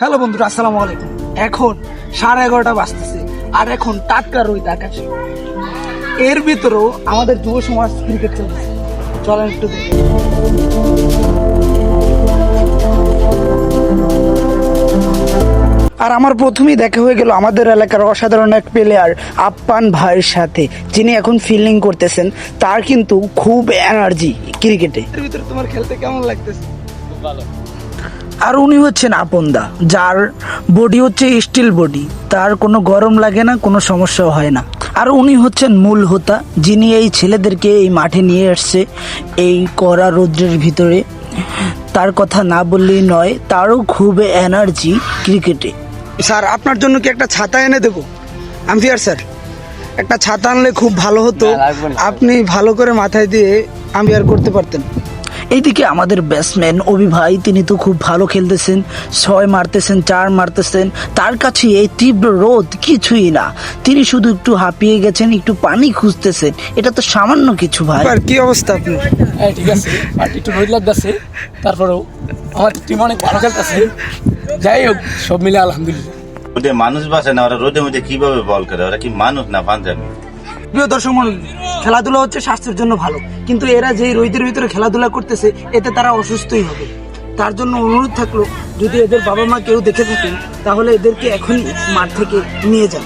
Hello বন্ধুরা আসসালামু আলাইকুম। এখন সাড়ে এগারোটা বাজতেছে আর এখন টাটকা রোহিত আকাশে এর ভিতরেও আমাদের যুব সমাজ ক্রিকেট খেলতেছে। চলেন একটু দেখি। আর আমার প্রথমেই দেখা হয়ে গেল আমাদের এলাকার অসাধারণ এক প্লেয়ার আপ্পান ভাইয়ের সাথে যিনি এখন ফিল্ডিং করতেছেন। তার কিন্তু খুব এনার্জি ক্রিকেটে এর ভিতরে তোমার খেলতে কেমন লাগতেছে? আর উনি হচ্ছেন আপনদা যার বডি হচ্ছে স্টিল বডি তার কোনো গরম লাগে না কোনো সমস্যাও হয় না। আর উনি হচ্ছেন মূল হোতা যিনি এই ছেলেদেরকে এই মাঠে নিয়ে আসছে এই কড়া রৌদ্রের ভিতরে। তার কথা না বললেই নয় তারও খুব এনার্জি ক্রিকেটে স্যার আপনার জন্য কি একটা ছাতা এনে দেবো? আম্পিয়ার স্যার একটা ছাতা আনলে খুব ভালো হতো। আপনি ভালো করে মাথায় দিয়ে আম্পিয়ার করতে পারতেন। এইদিকে আমাদের ব্যাটসম্যান অভি ভাই তিনি তো খুব ভালো খেলতেছেন। ছয় মারতেছেন চার মারতেছেন। তার কাছে এই তীব্র রোদ কিছুই না। তিনি শুধু একটু হাঁপিয়ে গেছেন একটু পানি খুঁজতেছেন। এটা তো সামান্য কিছু ভাই। আর কি অবস্থা আপনার? হ্যাঁ ঠিক আছে আর একটু রোদ লাগতেছে। তারপরেও আমার টিম অনেক ভালো খেলতেছে। যাই হোক সব মিলে আলহামদুলিল্লাহ। ওদের মানুষ বাসে না ওরা রোদের মধ্যে কীভাবে বল করে? ওরা কি মানুষ না পাঞ্জাবি? প্রিয় দর্শক মন্ডলী খেলাধুলা হচ্ছে স্বাস্থ্যের জন্য ভালো। কিন্তু এরা যেই রোহিতের ভিতরে খেলাধুলা করতেছে, এতে তারা অসুস্থই হবে। তার জন্য অনুরোধ থাকল, যদি এদের বাবা মা কেউ দেখে থাকেন, তাহলে এদেরকে এখনই মাঠ থেকে নিয়ে যান।